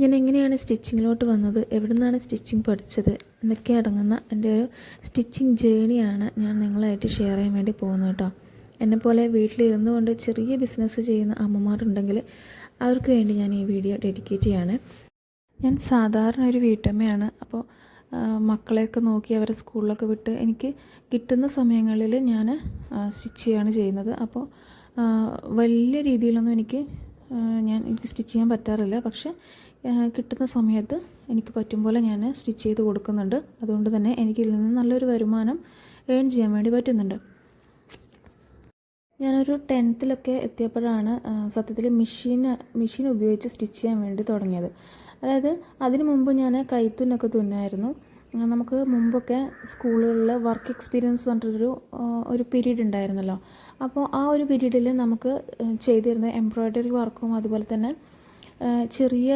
ഞാൻ എങ്ങനെയാണ് സ്റ്റിച്ചിങ്ങിലോട്ട് വന്നത്? എവിടെ നിന്നാണ് സ്റ്റിച്ചിങ് പഠിച്ചത്? എന്നൊക്കെ അടങ്ങുന്ന എന്റെ ഒരു സ്റ്റിച്ചിങ് ജേണിയാണ് ഞാൻ നിങ്ങളായിട്ട് ഷെയർ ചെയ്യാൻ വേണ്ടി പോകുന്നത് കേട്ടോ. എന്നെപ്പോലെ വീട്ടിലിരുന്നു കൊണ്ട് ചെറിയ ബിസിനസ് ചെയ്യുന്ന അമ്മമാരുണ്ടെങ്കിൽ അവർക്ക് വേണ്ടി ഞാൻ ഈ വീഡിയോ ഡെഡിക്കേറ്റ് ചെയ്യാണ്. ഞാൻ സാധാരണ ഒരു വീട്ടമ്മയാണ്. അപ്പോൾ മക്കളെയൊക്കെ നോക്കി അവരെ സ്കൂളിലൊക്കെ വിട്ട് എനിക്ക് കിട്ടുന്ന സമയങ്ങളിൽ ഞാൻ സ്റ്റിച്ച് ചെയ്യാണ് ചെയ്യുന്നത്. അപ്പോൾ വലിയ രീതിയിലൊന്നും എനിക്ക് ഞാൻ എനിക്ക് സ്റ്റിച്ച് ചെയ്യാൻ പറ്റാറില്ല. പക്ഷേ കിട്ടുന്ന സമയത്ത് എനിക്ക് പറ്റും പോലെ ഞാൻ സ്റ്റിച്ച് ചെയ്ത് കൊടുക്കുന്നുണ്ട്. അതുകൊണ്ട് തന്നെ എനിക്ക് ഇതിൽ നിന്ന് നല്ലൊരു വരുമാനം ഏൺ ചെയ്യാൻ വേണ്ടി പറ്റുന്നുണ്ട്. ഞാനൊരു ടെൻത്തിലൊക്കെ എത്തിയപ്പോഴാണ് സത്യത്തിൽ മെഷീൻ മെഷീൻ ഉപയോഗിച്ച് സ്റ്റിച്ച് ചെയ്യാൻ വേണ്ടി തുടങ്ങിയത്. അതായത് അതിനു മുമ്പ് ഞാൻ കൈത്തുന്നൊക്കെ തുന്നായിരുന്നു. നമുക്ക് മുമ്പൊക്കെ സ്കൂളുകളിൽ വർക്ക് എക്സ്പീരിയൻസ് പറഞ്ഞിട്ടൊരു ഒരു പീരീഡ് ഉണ്ടായിരുന്നല്ലോ. അപ്പോൾ ആ ഒരു പീരീഡിൽ നമുക്ക് ചെയ്തിരുന്ന എംബ്രോയ്ഡറി വർക്കും അതുപോലെ തന്നെ ചെറിയ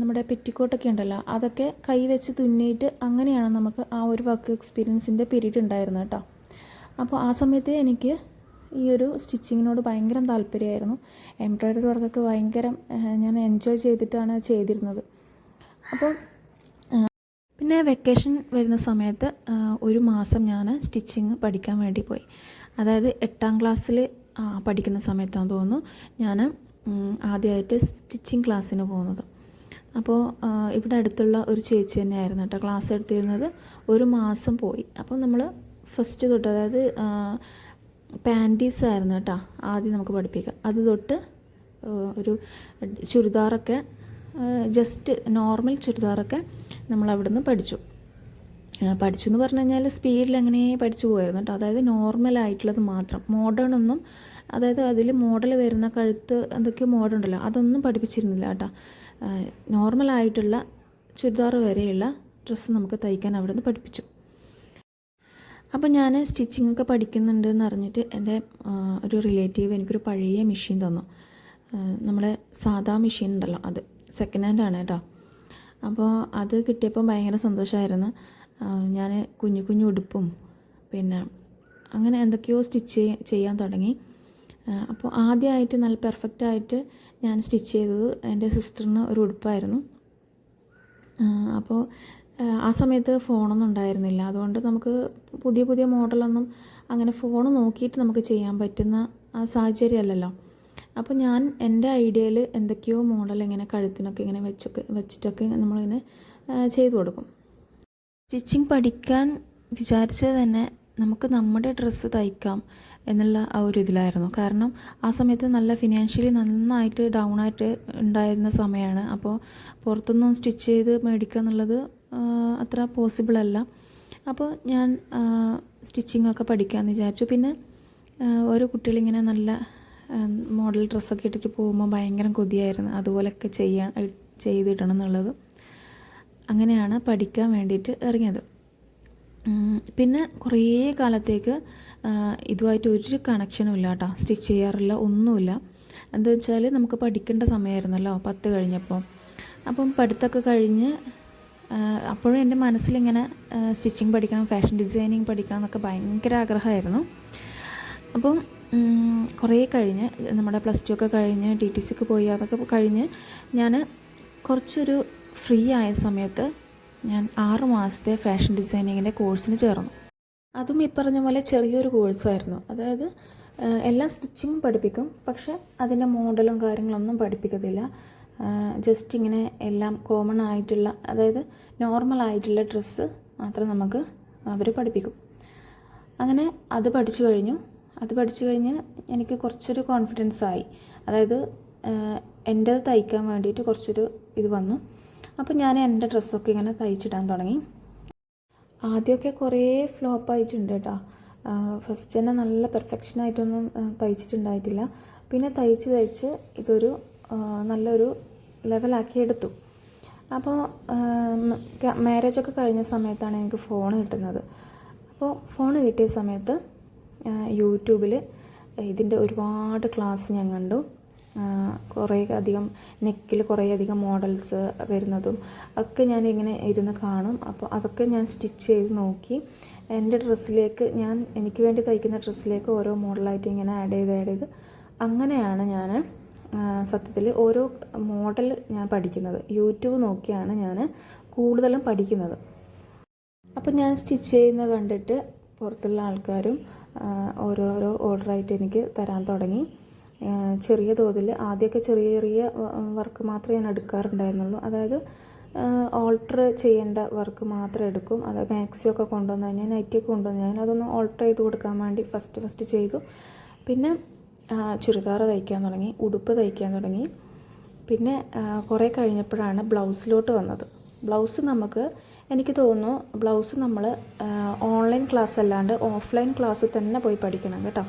നമ്മുടെ പെറ്റിക്കോട്ടൊക്കെ ഉണ്ടല്ലോ അതൊക്കെ കൈ വെച്ച് തുന്നിയിട്ട് അങ്ങനെയാണ് നമുക്ക് ആ ഒരു വർക്ക് എക്സ്പീരിയൻസിന്റെ പീരീഡ് ഉണ്ടായിരുന്നത് കേട്ടോ. അപ്പോൾ ആ സമയത്ത് എനിക്ക് ഈ ഒരു സ്റ്റിച്ചിങ്ങിനോട് ഭയങ്കര താല്പര്യമായിരുന്നു. എംബ്രോയ്ഡറി വർക്കൊക്കെ ഭയങ്കര ഞാൻ എൻജോയ് ചെയ്തിട്ടാണ് ചെയ്തിരുന്നത്. അപ്പോൾ പിന്നെ വെക്കേഷൻ വരുന്ന സമയത്ത് ഒരു മാസം ഞാൻ സ്റ്റിച്ചിങ് പഠിക്കാൻ വേണ്ടി പോയി. അതായത് എട്ടാം ക്ലാസ്സിൽ പഠിക്കുന്ന സമയത്താണെന്ന് തോന്നുന്നു. ഞാൻ ആദ്യമായിട്ട് സ്റ്റിച്ചിങ് ക്ലാസ്സിന് പോകുന്നത്. അപ്പോൾ ഇവിടെ അടുത്തുള്ള ഒരു ചേച്ചി തന്നെയായിരുന്നു കേട്ടോ ക്ലാസ് എടുത്തിരുന്നത്. ഒരു മാസം പോയി. അപ്പോൾ നമ്മൾ ഫസ്റ്റ് തൊട്ട് അതായത് പാന്റീസ് ആയിരുന്നു കേട്ടോ ആദ്യം നമുക്ക് പഠിപ്പിക്കുക. അത് തൊട്ട് ഒരു ചുരിദാറൊക്കെ ജസ്റ്റ് നോർമൽ ചുരിദാറൊക്കെ നമ്മൾ അവിടുന്ന് പഠിച്ചു. പഠിച്ചു എന്ന് പറഞ്ഞു കഴിഞ്ഞാൽ സ്പീഡിൽ അങ്ങനെ പഠിച്ചു പോയിരുന്നു കേട്ടോ. അതായത് നോർമൽ ആയിട്ടുള്ളത് മാത്രം. മോഡേൺ ഒന്നും അതായത് അതിൽ മോഡൽ വരുന്ന കഴുത്ത് എന്തൊക്കെയോ മോഡൽ ഉണ്ടല്ലോ അതൊന്നും പഠിപ്പിച്ചിരുന്നില്ല കേട്ടോ. നോർമലായിട്ടുള്ള ചുരിദാർ വരെയുള്ള ഡ്രസ്സ് നമുക്ക് തയ്ക്കാൻ അവിടെ നിന്ന് പഠിപ്പിച്ചു. അപ്പോൾ ഞാൻ സ്റ്റിച്ചിങ് ഒക്കെ പഠിക്കുന്നുണ്ട് എന്ന് അറിഞ്ഞിട്ട് എന്റെ ഒരു റിലേറ്റീവ് എനിക്കൊരു പഴയ മെഷീൻ തന്നു. നമ്മളെ സാധാ മെഷീൻ ഉണ്ടല്ലോ അത് സെക്കൻഡ് ഹാൻഡ് ആണ് കേട്ടോ. അപ്പോൾ അത് കിട്ടിയപ്പോൾ ഭയങ്കര സന്തോഷമായിരുന്നു ഞാൻ കുഞ്ഞു കുഞ്ഞു ഉടുപ്പും പിന്നെ അങ്ങനെ എന്തൊക്കെയോ സ്റ്റിച്ച് ചെയ്യാൻ തുടങ്ങി. അപ്പോൾ ആദ്യമായിട്ട് നല്ല പെർഫെക്റ്റ് ആയിട്ട് ഞാൻ സ്റ്റിച്ച് ചെയ്തത് എന്റെ സിസ്റ്ററിന് ഒരു ഉടുപ്പായിരുന്നു. അപ്പോൾ ആ, സമയത്ത് ഫോണൊന്നും ഉണ്ടായിരുന്നില്ല. അതുകൊണ്ട് നമുക്ക് പുതിയ പുതിയ മോഡലൊന്നും അങ്ങനെ ഫോൺ നോക്കിയിട്ട് നമുക്ക് ചെയ്യാൻ പറ്റുന്ന ആ സാഹചര്യമല്ലല്ലോ. അപ്പോൾ ഞാൻ എന്റെ ഐഡിയയിൽ എന്തൊക്കെയോ മോഡൽ ഇങ്ങനെ കഴുത്തിനൊക്കെ ഇങ്ങനെ വെച്ചൊക്കെ വെച്ചിട്ടൊക്കെ നമ്മളിങ്ങനെ ചെയ്തു കൊടുക്കും. സ്റ്റിച്ചിങ് പഠിക്കാൻ വിചാരിച്ചത് തന്നെ നമുക്ക് നമ്മുടെ ഡ്രസ്സ് തയ്ക്കാം. എന്നുള്ള ആ ഒരു ഇതിലായിരുന്നു. കാരണം ആ സമയത്ത് നല്ല ഫിനാൻഷ്യലി നന്നായിട്ട് ഡൗൺ ആയിട്ട് ഉണ്ടായിരുന്ന സമയമാണ് അപ്പോൾ പുറത്തുനിന്നും സ്റ്റിച്ച് ചെയ്ത് മേടിക്കുക എന്നുള്ളത് അത്ര പോസിബിൾ അല്ല. അപ്പോൾ ഞാൻ സ്റ്റിച്ചിങ്ങൊക്കെ പഠിക്കാമെന്ന് വിചാരിച്ചു. പിന്നെ ഓരോ കുട്ടികളിങ്ങനെ നല്ല മോഡൽ ഡ്രസ്സൊക്കെ ഇട്ടിട്ട് പോകുമ്പോൾ ഭയങ്കര കൊതിയായിരുന്നു. അതുപോലെയൊക്കെ ചെയ്യാൻ ചെയ്തിടണം എന്നുള്ളത്. അങ്ങനെയാണ് പഠിക്കാൻ വേണ്ടിയിട്ട് ഇറങ്ങിയത്. പിന്നെ കുറേ കാലത്തേക്ക് ഇതുമായിട്ട് ഒരു കണക്ഷനും ഇല്ല കേട്ടോ സ്റ്റിച്ച് ചെയ്യാറില്ല ഒന്നുമില്ല. എന്താ വെച്ചാൽ നമുക്ക് പഠിക്കേണ്ട സമയമായിരുന്നല്ലോ പത്ത് കഴിഞ്ഞപ്പോൾ അപ്പം പഠിത്തമൊക്കെ കഴിഞ്ഞ് അപ്പോഴും എന്റെ മനസ്സിലിങ്ങനെ സ്റ്റിച്ചിങ് പഠിക്കണം ഫാഷൻ ഡിസൈനിങ് പഠിക്കണം എന്നൊക്കെ ഭയങ്കര ആഗ്രഹമായിരുന്നു. അപ്പം കുറേ കഴിഞ്ഞ് നമ്മുടെ പ്ലസ് ടു ഒക്കെ കഴിഞ്ഞ് ടി ടി സിക്ക് പോയി അതൊക്കെ കഴിഞ്ഞ് ഞാൻ കുറച്ചൊരു ഫ്രീ ആയ സമയത്ത് ഞാൻ ആറ് മാസത്തെ ഫാഷൻ ഡിസൈനിങ്ങിന്റെ കോഴ്സിന് ചേർന്നു. അതും ഈ പറഞ്ഞ പോലെ ചെറിയൊരു കോഴ്സായിരുന്നു അതായത് എല്ലാം സ്റ്റിച്ചിങ്ങും പഠിപ്പിക്കും. പക്ഷെ അതിന്റെ മോഡലും കാര്യങ്ങളൊന്നും പഠിപ്പിക്കത്തില്ല. ജസ്റ്റ് ഇങ്ങനെ എല്ലാം കോമൺ ആയിട്ടുള്ള അതായത് നോർമൽ ആയിട്ടുള്ള ഡ്രസ്സ് മാത്രം നമുക്ക് അവർ പഠിപ്പിക്കും. അങ്ങനെ അത് പഠിച്ചു കഴിഞ്ഞു. അത് പഠിച്ചു കഴിഞ്ഞ് എനിക്ക് കുറച്ചൊരു കോൺഫിഡൻസ് ആയി. അതായത് എന്റെ തയ്ക്കാൻ വേണ്ടിയിട്ട് കുറച്ചൊരു ഇത് വന്നു. അപ്പോൾ ഞാൻ എന്റെ ഡ്രസ്സൊക്കെ ഇങ്ങനെ തയ്ച്ചിടാൻ തുടങ്ങി. ആദ്യമൊക്കെ കുറേ ഫ്ലോപ്പ് ആയിട്ടുണ്ട് കേട്ടോ. ഫസ്റ്റ് തന്നെ നല്ല ആ, തയ്ച്ചിട്ടുണ്ടായിട്ടില്ല. പിന്നെ തയ്ച്ച് തയ്ച്ച് ഇതൊരു നല്ലൊരു ലെവലാക്കി എടുത്തു. അപ്പോൾ മാരേജൊക്കെ കഴിഞ്ഞ സമയത്താണ് എനിക്ക് ഫോൺ കിട്ടുന്നത്. അപ്പോൾ ഫോൺ കിട്ടിയ സമയത്ത് യൂട്യൂബിൽ ഇതിന്റെ ഒരുപാട് ക്ലാസ് ഞാൻ കണ്ടു. കുറേ അധികം നെക്കിൽ കുറേ അധികം മോഡൽസ് വരുന്നതും ഒക്കെ ഇങ്ങനെ ഇരുന്ന് കാണും. അപ്പോൾ അതൊക്കെ ഞാൻ സ്റ്റിച്ച് ചെയ്ത് നോക്കി. എന്റെ ഡ്രസ്സിലേക്ക് ഞാൻ എനിക്ക് വേണ്ടി തയ്ക്കുന്ന ഡ്രസ്സിലേക്ക് ഓരോ മോഡലായിട്ട് ഇങ്ങനെ ആഡ് ചെയ്ത് ആഡ് ചെയ്ത് അങ്ങനെയാണ് ഞാൻ സത്യത്തിൽ ഓരോ മോഡൽ ഞാൻ പഠിക്കുന്നത്. യൂട്യൂബ് നോക്കിയാണ് ഞാൻ കൂടുതലും പഠിക്കുന്നത്. അപ്പം ഞാൻ സ്റ്റിച്ച് ചെയ്യുന്നത് കണ്ടിട്ട് പുറത്തുള്ള ആൾക്കാരും ഓരോരോ ഓർഡറായിട്ട് എനിക്ക് തരാൻ തുടങ്ങി. ചെറിയ തോതിൽ ആദ്യമൊക്കെ ചെറിയ ചെറിയ വർക്ക് മാത്രമേ ഞാൻ എടുക്കാറുണ്ടായിരുന്നുള്ളൂ. അതായത് ഓൾട്ടർ ചെയ്യേണ്ട വർക്ക് മാത്രം എടുക്കും. അതായത് മാക്സിയൊക്കെ കൊണ്ടുവന്ന് കഴിഞ്ഞാൽ നൈറ്റിയൊക്കെ കൊണ്ടുവന്ന് കഴിഞ്ഞാൽ അതൊന്ന് ഓൾട്ടർ ചെയ്ത് കൊടുക്കാൻ വേണ്ടി ഫസ്റ്റ് ഫസ്റ്റ് ചെയ്തു. പിന്നെ ചുരിദാർ തയ്ക്കാൻ തുടങ്ങി ഉടുപ്പ് തയ്ക്കാൻ തുടങ്ങി. പിന്നെ കുറേ കഴിഞ്ഞപ്പോഴാണ് ബ്ലൗസിലോട്ട് വന്നത്. ബ്ലൗസ് നമുക്ക് എനിക്ക് തോന്നുന്നു ബ്ലൗസ് നമ്മൾ ഓൺലൈൻ ക്ലാസ് അല്ലാണ്ട് ഓഫ്ലൈൻ ക്ലാസ് തന്നെ പോയി പഠിക്കണം കേട്ടോ.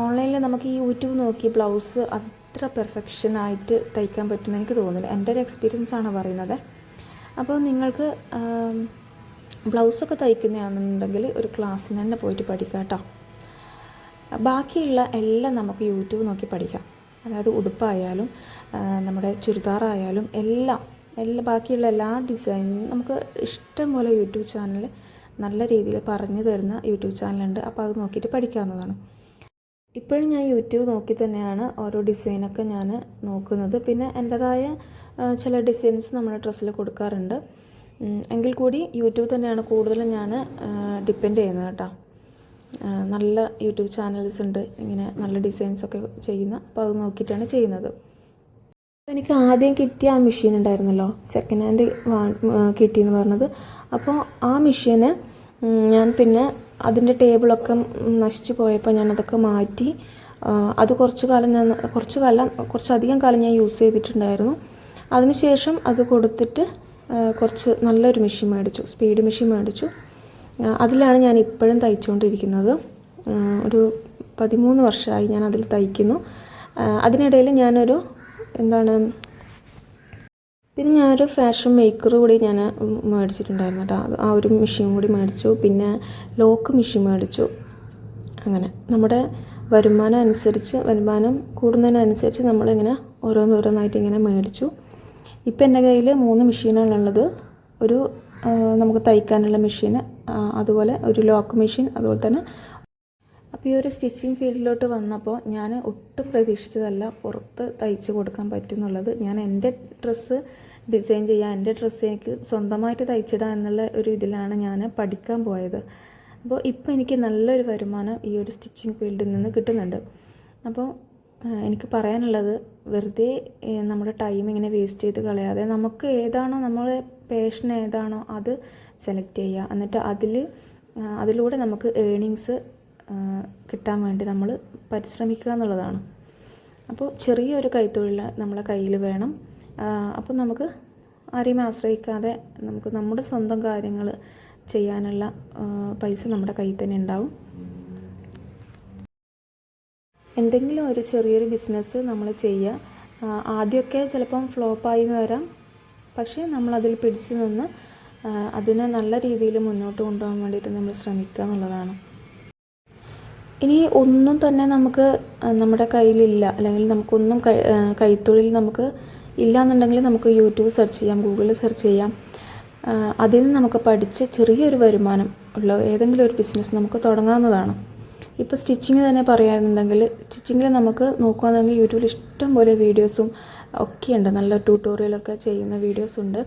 ഓൺലൈനിൽ നമുക്ക് ഈ യൂട്യൂബ് നോക്കി ബ്ലൗസ് അത്ര പെർഫെക്ഷനായിട്ട് തയ്ക്കാൻ പറ്റുമെന്ന് എനിക്ക് തോന്നുന്നില്ല. എന്റെ ഒരു എക്സ്പീരിയൻസ് ആണ് പറയുന്നത്. അപ്പോൾ നിങ്ങൾക്ക് ബ്ലൗസൊക്കെ തയ്ക്കുന്നതാണെന്നുണ്ടെങ്കിൽ ഒരു ക്ലാസ്സിന് തന്നെ പോയിട്ട് പഠിക്കാം കേട്ടോ ബാക്കിയുള്ള എല്ലാം നമുക്ക് യൂട്യൂബ് നോക്കി പഠിക്കാം. അതായത് ഉടുപ്പായാലും നമ്മുടെ ചുരിദാറായാലും എല്ലാം എല്ലാ ബാക്കിയുള്ള എല്ലാ ഡിസൈനും നമുക്ക് ഇഷ്ടം പോലെ യൂട്യൂബ് ചാനൽ നല്ല രീതിയിൽ പറഞ്ഞു തരുന്ന യൂട്യൂബ് ചാനലുണ്ട് അപ്പോൾ അത് നോക്കിയിട്ട് പഠിക്കാവുന്നതാണ്. ഇപ്പോഴും ഞാൻ യൂട്യൂബ് നോക്കി തന്നെയാണ് ഓരോ ഡിസൈനൊക്കെ ഞാൻ നോക്കുന്നത്. പിന്നെ എന്റെതായ ചില ഡിസൈൻസ് നമ്മുടെ ഡ്രസ്സിൽ കൊടുക്കാറുണ്ട്. എങ്കിൽ കൂടി യൂട്യൂബ് തന്നെയാണ് കൂടുതലും ഞാൻ ഡിപ്പെൻഡ് ചെയ്യുന്നത് കേട്ടോ. നല്ല യൂട്യൂബ് ചാനൽസ് ഉണ്ട് ഇങ്ങനെ നല്ല ഡിസൈൻസ് ഒക്കെ ചെയ്യുന്ന അപ്പോൾ അത് നോക്കിയിട്ടാണ് ചെയ്യുന്നത്. എനിക്ക് ആദ്യം കിട്ടിയ ആ മെഷീൻ ഉണ്ടായിരുന്നല്ലോ സെക്കൻഡ് ഹാൻഡ് കിട്ടിയെന്ന് പറഞ്ഞത്. അപ്പോൾ ആ മെഷീന് ഞാൻ പിന്നെ അതിന്റെ ടേബിളൊക്കെ നശിച്ചു പോയപ്പോൾ ഞാനതൊക്കെ മാറ്റി. അത് കുറച്ച് കാലം ഞാൻ കുറച്ച് കാലം കുറച്ചധികം കാലം ഞാൻ യൂസ് ചെയ്തിട്ടുണ്ടായിരുന്നു. അതിനുശേഷം അത് കൊടുത്തിട്ട് കുറച്ച് നല്ലൊരു മെഷീൻ മേടിച്ചു സ്പീഡ് മെഷീൻ മേടിച്ചു. അതിലാണ് ഞാൻ ഇപ്പോഴും തയ്ച്ചുകൊണ്ടിരിക്കുന്നത്. ഒരു പതിമൂന്ന് വർഷമായി ഞാൻ അതിൽ തയ്ക്കുന്നു. അതിനിടയിൽ ഞാനൊരു എന്താണ് പിന്നെ ഞാനൊരു ഫാഷൻ മേക്കർ കൂടി ഞാൻ മേടിച്ചിട്ടുണ്ടായിരുന്നു കേട്ടോ ആ ഒരു മെഷീൻ കൂടി മേടിച്ചു. പിന്നെ ലോക്ക് മെഷീൻ മേടിച്ചു. അങ്ങനെ. നമ്മുടെ വരുമാനം അനുസരിച്ച് വരുമാനം കൂടുന്നതിനനുസരിച്ച് നമ്മളിങ്ങനെ ഓരോന്നോരോന്നായിട്ട് ഇങ്ങനെ മേടിച്ചു. ഇപ്പം എന്റെ കയ്യിൽ മൂന്ന് മെഷീനാണുള്ളത് ഒരു നമുക്ക് തയ്ക്കാനുള്ള മെഷീൻ അതുപോലെ ഒരു ലോക്ക് മെഷീൻ അതുപോലെ തന്നെ അപ്പോൾ ഈ ഒരു സ്റ്റിച്ചിങ് ഫീൽഡിലോട്ട് വന്നപ്പോൾ ഞാൻ ഒട്ടും പ്രതീക്ഷിച്ചതല്ല പുറത്ത് തയ്ച്ച് കൊടുക്കാൻ പറ്റും എന്നുള്ളത് ഞാൻ എന്റെ ഡ്രസ്സ് ഡിസൈൻ ചെയ്യാൻ എന്റെ ഡ്രസ്സ് എനിക്ക് സ്വന്തമായിട്ട് തയ്ച്ചിടാം എന്നുള്ള ഒരു ഇതിലാണ് ഞാൻ പഠിക്കാൻ പോയത്. അപ്പോൾ ഇപ്പോൾ എനിക്ക് നല്ലൊരു വരുമാനം ഈ ഒരു സ്റ്റിച്ചിങ് ഫീൽഡിൽ നിന്ന് കിട്ടുന്നുണ്ട്. അപ്പോൾ എനിക്ക് പറയാനുള്ളത് വെറുതെ നമ്മുടെ ടൈം ഇങ്ങനെ വേസ്റ്റ് ചെയ്ത് കളയാതെ നമുക്ക് ഏതാണോ നമ്മളെ പേഷൻ ഏതാണോ അത് സെലക്ട് ചെയ്യുക. എന്നിട്ട് അതിൽ അതിലൂടെ നമുക്ക് ഏണിങ്സ് കിട്ടാൻ വേണ്ടി നമ്മൾ പരിശ്രമിക്കുക എന്നുള്ളതാണ്. അപ്പോൾ ചെറിയൊരു കൈത്തൊഴിൽ നമ്മളെ കയ്യിൽ വേണം. ആ, അപ്പോൾ നമുക്ക് ആരെയും ആശ്രയിക്കാതെ നമുക്ക് നമ്മുടെ സ്വന്തം കാര്യങ്ങൾ ചെയ്യാനുള്ള പൈസ നമ്മുടെ കയ്യിൽ തന്നെ ഉണ്ടാവും. എന്തെങ്കിലും ഒരു ചെറിയൊരു ബിസിനസ് നമ്മൾ ചെയ്യുക. ആദ്യമൊക്കെ ചിലപ്പം ഫ്ലോപ്പായി എന്ന് വരാം. പക്ഷേ നമ്മളതിൽ പിടിച്ചു നിന്ന് അതിനെ നല്ല രീതിയിൽ മുന്നോട്ട് കൊണ്ടുപോകാൻ വേണ്ടിയിട്ട് നമ്മൾ ശ്രമിക്കുക എന്നുള്ളതാണ്. ഇനി ഒന്നും തന്നെ നമുക്ക് നമ്മുടെ കയ്യിലില്ല. അല്ലെങ്കിൽ നമുക്കൊന്നും കൈത്തൊഴിൽ നമുക്ക് ഇല്ല എന്നുണ്ടെങ്കിൽ നമുക്ക് യൂട്യൂബ് സെർച്ച് ചെയ്യാം ഗൂഗിളിൽ സെർച്ച് ചെയ്യാം. അതിൽ നിന്ന് നമുക്ക് പഠിച്ച് ചെറിയൊരു വരുമാനം ഉള്ള ഏതെങ്കിലും ഒരു ബിസിനസ് നമുക്ക് തുടങ്ങാവുന്നതാണ്. ഇപ്പോൾ സ്റ്റിച്ചിങ് തന്നെ പറയുകയാണെന്നുണ്ടെങ്കിൽ സ്റ്റിച്ചിങ്ങിൽ നമുക്ക് നോക്കുകയാണെങ്കിൽ യൂട്യൂബിൽ ഇഷ്ടം പോലെ വീഡിയോസും ഒക്കെയുണ്ട്. നല്ല ട്യൂട്ടോറിയലൊക്കെ ചെയ്യുന്ന വീഡിയോസ് ഉണ്ട്.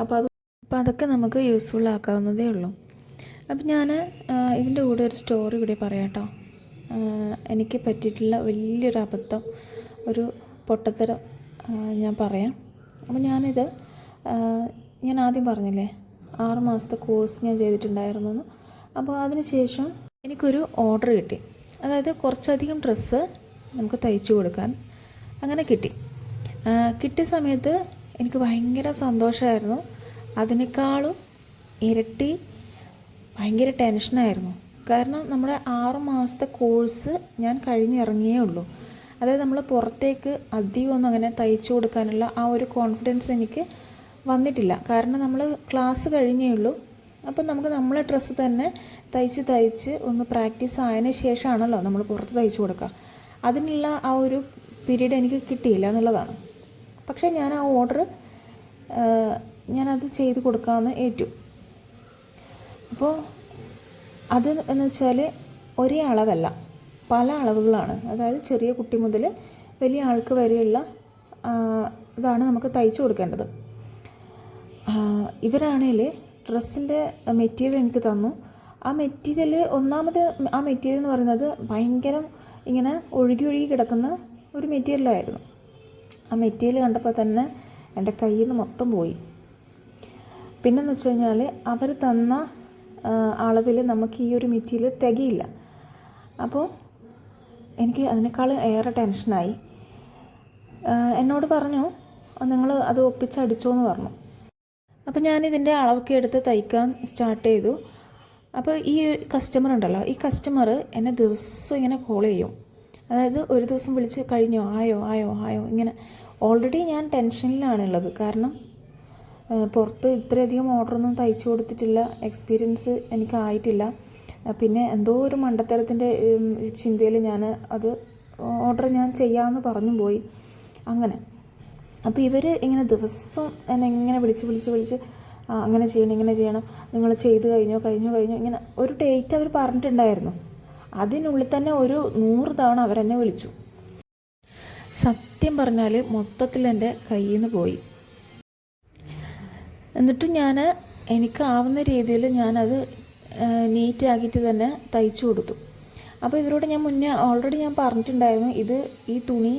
അപ്പോൾ അത് അപ്പോൾ അതൊക്കെ നമുക്ക് യൂസ്ഫുൾ ആക്കാവുന്നതേ ഉള്ളൂ. അപ്പം ഞാൻ ഇതിന്റെ കൂടെ ഒരു സ്റ്റോറി കൂടി പറയാട്ടോ. എനിക്ക് പറ്റിയിട്ടുള്ള വലിയൊരു അബദ്ധം ഒരു പൊട്ടത്തരം ഞാൻ പറയാം. അപ്പോൾ ഞാനിത് ഞാൻ ആദ്യം പറഞ്ഞില്ലേ ആറ് മാസത്തെ കോഴ്സ് ഞാൻ ചെയ്തിട്ടുണ്ടായിരുന്നു അപ്പോൾ അതിന് ശേഷം എനിക്കൊരു ഓർഡർ കിട്ടി. അതായത് കുറച്ചധികം ഡ്രസ്സ് നമുക്ക് തയ്ച്ചു കൊടുക്കാൻ അങ്ങനെ കിട്ടി. കിട്ടിയ സമയത്ത് എനിക്ക് ഭയങ്കര സന്തോഷമായിരുന്നു. അതിനേക്കാളും ഇരട്ടി ഭയങ്കര ടെൻഷനായിരുന്നു. കാരണം നമ്മുടെ ആറ് മാസത്തെ കോഴ്സ് ഞാൻ കഴിഞ്ഞിറങ്ങിയേ ഉള്ളൂ. അതായത് നമ്മൾ പുറത്തേക്ക് അധികമൊന്നും അങ്ങനെ തയ്ച്ചു കൊടുക്കാനുള്ള ആ ഒരു കോൺഫിഡൻസ് എനിക്ക് വന്നിട്ടില്ല. കാരണം നമ്മൾ ക്ലാസ് കഴിഞ്ഞേ ഉള്ളൂ. അപ്പം നമുക്ക് നമ്മളെ ഡ്രസ്സ് തന്നെ തയ്ച്ച് തയ്ച്ച് ഒന്ന് പ്രാക്ടീസ് ആയതിനു ശേഷമാണല്ലോ നമ്മൾ പുറത്ത് തയ്ച്ചു കൊടുക്കുക. അതിനുള്ള ആ ഒരു പീരീഡ് എനിക്ക് കിട്ടിയില്ല എന്നുള്ളതാണ്. പക്ഷേ ഞാൻ ആ ഓർഡർ ഞാനത് ചെയ്ത് കൊടുക്കാമെന്ന് ഏറ്റു. അപ്പോൾ അത് എന്ന് വെച്ചാൽ ഒരേ അളവല്ല. പല അളവുകളാണ്. അതായത് ചെറിയ കുട്ടി മുതൽ വലിയ ആൾക്ക് വരെയുള്ള ഇതാണ് നമുക്ക് തയ്ച്ചു കൊടുക്കേണ്ടത്. ഇവരാണെങ്കിൽ ഡ്രസ്സിന്റെ മെറ്റീരിയൽ എനിക്ക് തന്നു. ആ മെറ്റീരിയൽ ഒന്നാമത് ആ മെറ്റീരിയൽ എന്ന് പറയുന്നത് ഭയങ്കര ഇങ്ങനെ ഒഴുകി ഒഴുകി കിടക്കുന്ന ഒരു മെറ്റീരിയലായിരുന്നു. ആ മെറ്റീരിയൽ കണ്ടപ്പോൾ തന്നെ എന്റെ കയ്യിൽ നിന്ന് മൊത്തം പോയി. പിന്നെന്ന് വെച്ച് കഴിഞ്ഞാൽ അവർ തന്ന അളവിൽ നമുക്ക് ഈ ഒരു മെറ്റീരിയൽ തികയില്ല. അപ്പോൾ എനിക്ക് അതിനേക്കാൾ ഏറെ ടെൻഷനായി. എന്നോട് പറഞ്ഞു നിങ്ങൾ അത് ഒപ്പിച്ചടിച്ചോ എന്ന് പറഞ്ഞു. അപ്പോൾ ഞാൻ ഇതിന്റെ അളവൊക്കെ എടുത്ത് തയ്ക്കാൻ സ്റ്റാർട്ട് ചെയ്തു. അപ്പോൾ ഈ കസ്റ്റമർ ഉണ്ടല്ലോ ഈ കസ്റ്റമർ എന്നെ ദിവസം ഇങ്ങനെ കോൾ ചെയ്യും. അതായത് ഒരു ദിവസം വിളിച്ച് കഴിഞ്ഞോ? ആയോ? ആയോ? ആയോ? ഇങ്ങനെ. ഓൾറെഡി ഞാൻ ടെൻഷനിലാണുള്ളത്. കാരണം പുറത്ത് ഇത്രയധികം ഓർഡറൊന്നും തയ്ച്ചു കൊടുത്തിട്ടില്ല. എക്സ്പീരിയൻസ് എനിക്കായിട്ടില്ല പിന്നെ എന്തോ ഒരു മണ്ടത്തരത്തിന്റെ ചിന്തയിൽ ഞാൻ അത് ഓർഡർ ഞാൻ ചെയ്യാമെന്ന് പറഞ്ഞു പോയി. അങ്ങനെ. അപ്പോൾ ഇവർ ഇങ്ങനെ ദിവസം എന്നെ ഇങ്ങനെ വിളിച്ച് വിളിച്ച് വിളിച്ച് അങ്ങനെ ചെയ്യണം ഇങ്ങനെ ചെയ്യണം നിങ്ങൾ ചെയ്ത് കഴിഞ്ഞോ കഴിഞ്ഞോ കഴിഞ്ഞോ ഇങ്ങനെ ഒരു ഡേറ്റ് അവർ പറഞ്ഞിട്ടുണ്ടായിരുന്നു. അതിനുള്ളിൽ തന്നെ ഒരു നൂറ് തവണ അവരെന്നെ വിളിച്ചു. സത്യം പറഞ്ഞാൽ മൊത്തത്തിൽ എന്റെ കയ്യിൽ നിന്ന് പോയി. എന്നിട്ട് ഞാൻ എനിക്കാവുന്ന രീതിയിൽ ഞാനത് നീറ്റ് ആക്കിയിട്ട് തന്നെ തയ്ച്ചു കൊടുത്തു. അപ്പോൾ ഇവരോട് ഞാൻ മുന്നേ ഓൾറെഡി ഞാൻ പറഞ്ഞിട്ടുണ്ടായിരുന്നു ഇത് ഈ തുണി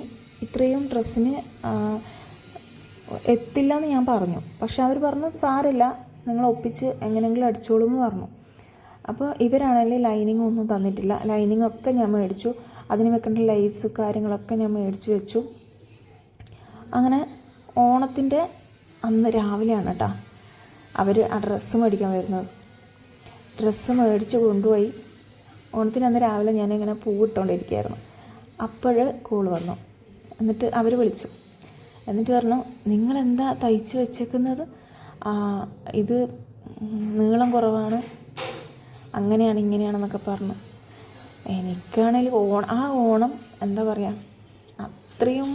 ഇത്രയും ഡ്രസ്സിന് എത്തില്ല എന്ന് ഞാൻ പറഞ്ഞു. പക്ഷെ അവർ പറഞ്ഞു സാരില്ല നിങ്ങൾ ഒപ്പിച്ച് എങ്ങനെയെങ്കിലും അടിച്ചോളൂ എന്ന് പറഞ്ഞു. അപ്പോൾ ഇവരാണെങ്കിൽ ലൈനിങ് ഒന്നും തന്നിട്ടില്ല. ലൈനിങ് ഒക്കെ ഞാൻ മേടിച്ചു. അതിന് വെക്കേണ്ട ലൈസ് കാര്യങ്ങളൊക്കെ ഞാൻ മേടിച്ചു വെച്ചു. അങ്ങനെ ഓണത്തിന്റെ അന്ന് രാവിലെയാണ് കേട്ടോ അവർ ആ ഡ്രസ്സ് മേടിക്കാൻ വരുന്നത്. ഡ്രസ്സ് മേടിച്ച് കൊണ്ടുപോയി. ഓണത്തിന് അന്ന് രാവിലെ ഞാനിങ്ങനെ പൂവിട്ടുകൊണ്ടിരിക്കുകയായിരുന്നു അപ്പോൾ കൂൾ വന്നു. എന്നിട്ട് അവർ വിളിച്ചു. എന്നിട്ട് പറഞ്ഞു നിങ്ങളെന്താ തയ്ച്ച് വെച്ചേക്കുന്നത്? ഇത് നീളം കുറവാണ്. അങ്ങനെയാണ് ഇങ്ങനെയാണെന്നൊക്കെ പറഞ്ഞു. എനിക്കാണെങ്കിൽ ഓണം ആ ഓണം എന്താ പറയുക അത്രയും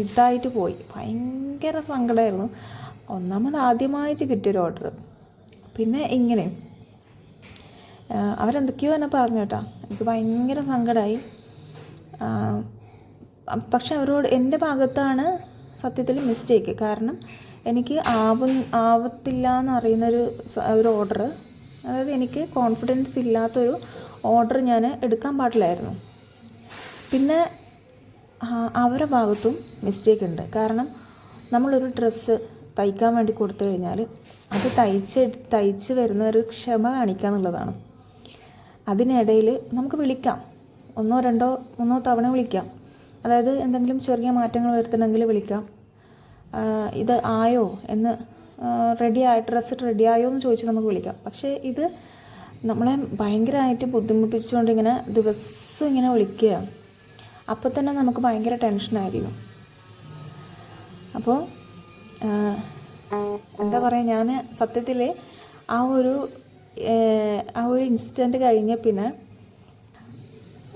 ഇതായിട്ട് പോയി. ഭയങ്കര സങ്കടമായിരുന്നു ഒന്നാമത് ആദ്യമായിട്ട് കിട്ടിയൊരു ഓർഡർ പിന്നെ ഇങ്ങനെ. അവരെന്തൊക്കെയോ എന്നെ പറഞ്ഞു കേട്ടോ. എനിക്ക് ഭയങ്കര സങ്കടമായി പക്ഷെ അവരോട് എന്റെ ഭാഗത്താണ് സത്യത്തിൽ മിസ്റ്റേക്ക് കാരണം എനിക്ക് ആവും ആവത്തില്ല എന്നറിയുന്നൊരു ഒരു ഓർഡർ അതായത് എനിക്ക് കോൺഫിഡൻസ് ഇല്ലാത്തൊരു ഓർഡർ ഞാൻ എടുക്കാൻ പാടില്ലായിരുന്നു. പിന്നെ അവരുടെ ഭാഗത്തും മിസ്റ്റേക്ക് ഉണ്ട്. കാരണം നമ്മളൊരു ഡ്രസ്സ് തയ്ക്കാൻ വേണ്ടി കൊടുത്തു കഴിഞ്ഞാൽ അത് തയ്ച്ച് തയ്ച്ച് വരുന്ന ഒരു ക്ഷമ കാണിക്കുക എന്നുള്ളതാണ് അതിനിടയിൽ നമുക്ക് വിളിക്കാം. ഒന്നോ രണ്ടോ മൂന്നോ തവണ വിളിക്കാം. അതായത് എന്തെങ്കിലും ചെറിയ മാറ്റങ്ങൾ വരുത്തണമെങ്കിൽ വിളിക്കാം. ഇത് ആയോ എന്ന് റെഡി ആയി ഡ്രസ്സ് റെഡി ആയോ എന്ന് ചോദിച്ച് നമുക്ക് വിളിക്കാം. പക്ഷേ ഇത് നമ്മളെ ഭയങ്കരമായിട്ട് ബുദ്ധിമുട്ടിച്ചുകൊണ്ട് ഇങ്ങനെ ദിവസം ഇങ്ങനെ വിളിക്കുക അപ്പോൾ തന്നെ നമുക്ക് ഭയങ്കര ടെൻഷനായിരിക്കും അപ്പോൾ എന്താ പറയുക ഞാൻ സത്യത്തിൽ ആ ഒരു ആ ഒരു ഇൻസിഡന്റ് കഴിഞ്ഞ പിന്നെ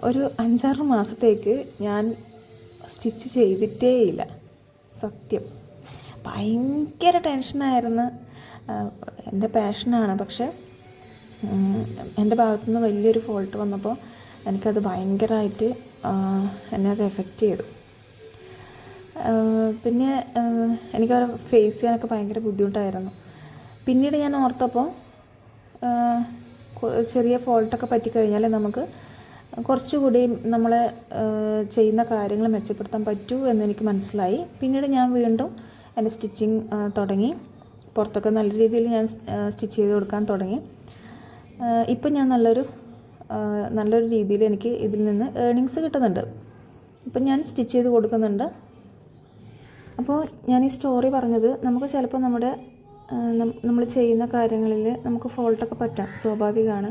ഒരു അഞ്ചാറ് മാസത്തേക്ക് ഞാൻ സ്റ്റിച്ച് ചെയ്തിട്ടേയില്ല സത്യം. ഭയങ്കര ടെൻഷനായിരുന്നു എന്റെ പാഷനാണ് പക്ഷെ എന്റെ ഭാഗത്തുനിന്ന് വലിയൊരു ഫോൾട്ട് വന്നപ്പോൾ എനിക്കത് ഭയങ്കരമായിട്ട് എന്നെ അത് എഫക്റ്റ് ചെയ്തു. പിന്നെ എനിക്കവരെ ഫേസ് ചെയ്യാനൊക്കെ ഭയങ്കര ബുദ്ധിമുട്ടായിരുന്നു. പിന്നീട് ഞാൻ ഓർത്തപ്പോൾ ചെറിയ ഫോൾട്ടൊക്കെ പറ്റിക്കഴിഞ്ഞാൽ നമുക്ക് കുറച്ചുകൂടി നമ്മൾ ചെയ്യുന്ന കാര്യങ്ങൾ മെച്ചപ്പെടുത്താൻ പറ്റൂ എന്നെനിക്ക് മനസ്സിലായി. പിന്നീട് ഞാൻ വീണ്ടും എന്റെ സ്റ്റിച്ചിങ് തുടങ്ങി. പുറത്തൊക്കെ നല്ല രീതിയിൽ ഞാൻ സ്റ്റിച്ച് ചെയ്ത് കൊടുക്കാൻ തുടങ്ങി. ഇപ്പം ഞാൻ നല്ലൊരു നല്ലൊരു രീതിയിൽ എനിക്ക് ഇതിൽ നിന്ന് ഏർണിങ്സ് കിട്ടുന്നുണ്ട്. ഇപ്പം ഞാൻ സ്റ്റിച്ച് ചെയ്ത് കൊടുക്കുന്നുണ്ട്. അപ്പോൾ ഞാൻ ഈ സ്റ്റോറി പറഞ്ഞത് നമുക്ക് ചിലപ്പോൾ നമ്മുടെ നമ്മൾ ചെയ്യുന്ന കാര്യങ്ങളിൽ നമുക്ക് ഫോൾട്ടൊക്കെ പറ്റാം സ്വാഭാവികമാണ്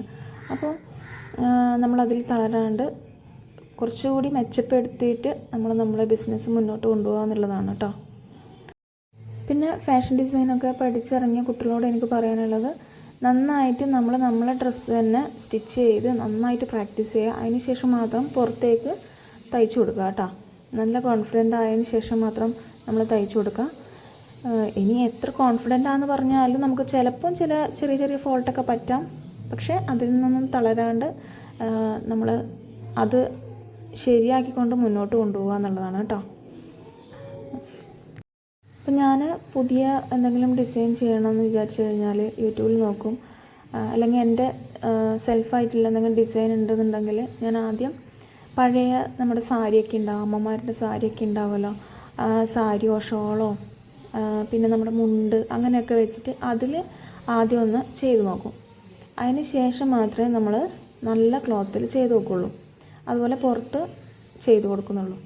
അപ്പോൾ നമ്മളതിൽ തളരാണ്ട് കുറച്ചുകൂടി മെച്ചപ്പെടുത്തിയിട്ട് നമ്മൾ നമ്മളെ ബിസിനസ് മുന്നോട്ട് കൊണ്ടുപോകുക എന്നുള്ളതാണ് കേട്ടോ പിന്നെ ഫാഷൻ ഡിസൈനൊക്കെ പഠിച്ചിറങ്ങിയ കുട്ടികളോട് എനിക്ക് പറയാനുള്ളത് നന്നായിട്ട് നമ്മൾ നമ്മളെ ഡ്രസ്സ് തന്നെ സ്റ്റിച്ച് ചെയ്ത് നന്നായിട്ട് പ്രാക്ടീസ് ചെയ്യുക. അതിന് ശേഷം മാത്രം പുറത്തേക്ക് തയ്ച്ചു കൊടുക്കുക കേട്ടോ നല്ല കോൺഫിഡന്റ് ആയതിന് ശേഷം മാത്രം നമ്മൾ തയ്ച്ചു കൊടുക്കുക. ഇനി എത്ര കോൺഫിഡന്റ് ആണെന്ന് പറഞ്ഞാലും നമുക്ക് ചിലപ്പം ചില ചെറിയ ചെറിയ ഫോൾട്ടൊക്കെ പറ്റാം. പക്ഷേ അതിൽ നിന്നൊന്നും തളരാണ്ട് നമ്മൾ അത് ശരിയാക്കിക്കൊണ്ട് മുന്നോട്ട് കൊണ്ടുപോകുക എന്നുള്ളതാണ് കേട്ടോ. അപ്പം ഞാൻ പുതിയ എന്തെങ്കിലും ഡിസൈൻ ചെയ്യണമെന്ന് വിചാരിച്ചു കഴിഞ്ഞാൽ യൂട്യൂബിൽ നോക്കും. അല്ലെങ്കിൽ എന്റെ സെൽഫായിട്ടുള്ള എന്തെങ്കിലും ഡിസൈൻ ഉണ്ടെന്നുണ്ടെങ്കിൽ ഞാൻ ആദ്യം പഴയ നമ്മുടെ സാരിയൊക്കെ ഉണ്ടാവും അമ്മമാരുടെ സാരിയൊക്കെ ഉണ്ടാവുമല്ലോ. സാരിയോ ഷോളോ പിന്നെ നമ്മുടെ മുണ്ട് അങ്ങനെയൊക്കെ വെച്ചിട്ട് അതിൽ ആദ്യം ഒന്ന് ചെയ്ത് നോക്കും. അതിന് ശേഷം മാത്രമേ നമ്മൾ നല്ല ക്ലോത്തിൽ ചെയ്ത് നോക്കുള്ളൂ. അതുപോലെ പുറത്ത് ചെയ്ത് കൊടുക്കുന്നുള്ളൂ.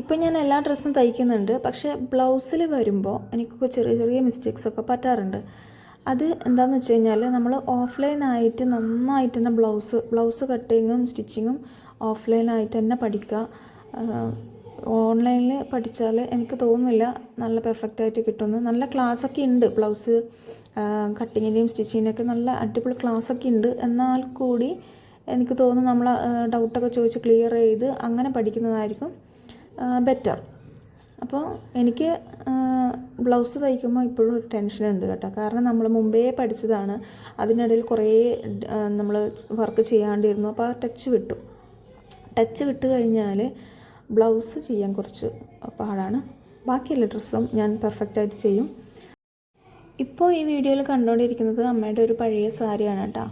ഇപ്പം ഞാൻ എല്ലാ ഡ്രസ്സും തയ്ക്കുന്നുണ്ട്. പക്ഷേ ബ്ലൗസിൽ വരുമ്പോൾ എനിക്കൊക്കെ ചെറിയ ചെറിയ മിസ്റ്റേക്സ് ഒക്കെ പറ്റാറുണ്ട്. അത് എന്താണെന്ന് വെച്ച് കഴിഞ്ഞാൽ നമ്മൾ ഓഫ്ലൈൻ ആയിട്ട് നന്നായിട്ട് തന്നെ ബ്ലൗസ് ബ്ലൗസ് കട്ടിങ്ങും സ്റ്റിച്ചിങ്ങും ഓഫ്ലൈൻ ആയിട്ട് തന്നെ പഠിക്കുക. ഓൺലൈനിൽ പഠിച്ചാൽ എനിക്ക് തോന്നുന്നില്ല നല്ല പെർഫെക്റ്റ് ആയിട്ട് കിട്ടുമെന്ന്. നല്ല ക്ലാസ്സൊക്കെ ഉണ്ട്. ബ്ലൗസ് കട്ടിങ്ങിന്റെയും സ്റ്റിച്ചിങ്ങിന്റെയൊക്കെ നല്ല അടിപൊളി ക്ലാസ്സൊക്കെ ഉണ്ട്. എന്നാൽ കൂടി എനിക്ക് തോന്നുന്നു നമ്മൾ ഡൗട്ടൊക്കെ ചോദിച്ച് ക്ലിയർ ചെയ്ത് അങ്ങനെ പഠിക്കുന്നതായിരിക്കും ബെറ്റർ. അപ്പോൾ എനിക്ക് ബ്ലൗസ് തയ്ക്കുമ്പോൾ ഇപ്പോഴും ഒരു ടെൻഷനുണ്ട് കേട്ടോ. കാരണം നമ്മൾ മുമ്പേ പഠിച്ചതാണ്. അതിനിടയിൽ കുറേ നമ്മൾ വർക്ക് ചെയ്യാണ്ടിരുന്നു. അപ്പോൾ ആ ടച്ച് വിട്ടു. ടച്ച് വിട്ട് കഴിഞ്ഞാൽ ബ്ലൗസ് ചെയ്യാൻ കുറച്ച് പാടാണ്. ബാക്കിയുള്ള ഡ്രസ്സും ഞാൻ പെർഫെക്റ്റായിട്ട് ചെയ്യും. ഇപ്പോൾ ഈ വീഡിയോയിൽ കണ്ടുകൊണ്ടിരിക്കുന്നത് അമ്മയുടെ ഒരു പഴയ സാരിയാണ് കേട്ടോ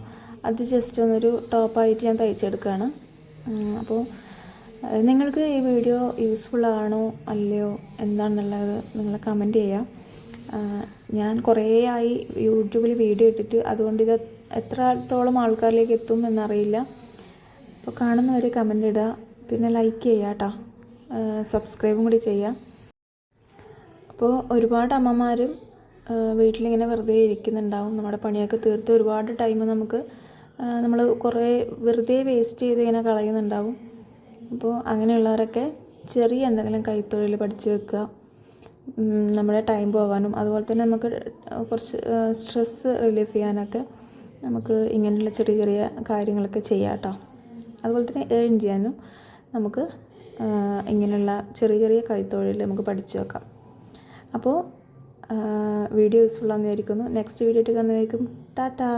അത് ജസ്റ്റ് ഒന്നൊരു ടോപ്പായിട്ട് ഞാൻ തയ്ച്ചെടുക്കുകയാണ് അപ്പോൾ നിങ്ങൾക്ക് ഈ വീഡിയോ യൂസ്ഫുൾ ആണോ അല്ലയോ എന്താണെന്നുള്ളത് നിങ്ങൾ കമന്റ് ചെയ്യുക ആഹ് ഞാൻ കുറേ ആയി യൂട്യൂബിൽ വീഡിയോ ഇട്ടിട്ട് അതുകൊണ്ട് ഇത് എത്രത്തോളം ആൾക്കാരിലേക്ക് എത്തും എന്നറിയില്ല. അപ്പോൾ കാണുന്നവരെ കമന്റ് ഇടുക. പിന്നെ ലൈക്ക് ചെയ്യാം കേട്ടോ സബ്സ്ക്രൈബും കൂടി ചെയ്യുക അപ്പോൾ ഒരുപാട് അമ്മമാരും വീട്ടിലിങ്ങനെ വെറുതെ ഇരിക്കുന്നുണ്ടാവും. നമ്മുടെ പണിയൊക്കെ തീർത്ത് ഒരുപാട് ടൈം നമുക്ക് നമ്മൾ കുറേ വെറുതെ വേസ്റ്റ് ചെയ്ത് ഇങ്ങനെ കളയുന്നുണ്ടാവും. അപ്പോൾ അങ്ങനെയുള്ളവരൊക്കെ ചെറിയ എന്തെങ്കിലും കൈത്തൊഴിൽ പഠിച്ച് വെക്കുക നമ്മുടെ ടൈം പോകാനും അതുപോലെ തന്നെ നമുക്ക് കുറച്ച് സ്ട്രെസ്സ് റിലീഫ് ചെയ്യാനൊക്കെ നമുക്ക് ഇങ്ങനെയുള്ള ചെറിയ ചെറിയ കാര്യങ്ങളൊക്കെ ചെയ്യാം കേട്ടോ. അതുപോലെ തന്നെ ഏൺ ചെയ്യാനും നമുക്ക് ഇങ്ങനെയുള്ള ചെറിയ ചെറിയ കൈത്തൊഴിൽ നമുക്ക് പഠിച്ചു വെക്കാം. അപ്പോൾ വീഡിയോ യൂസ്ഫുൾ ആണെന്ന് വിചാരിക്കുന്നു. നെക്സ്റ്റ് വീഡിയോ ആയിട്ട് കാണുന്നതായിരിക്കും ടാറ്റാ!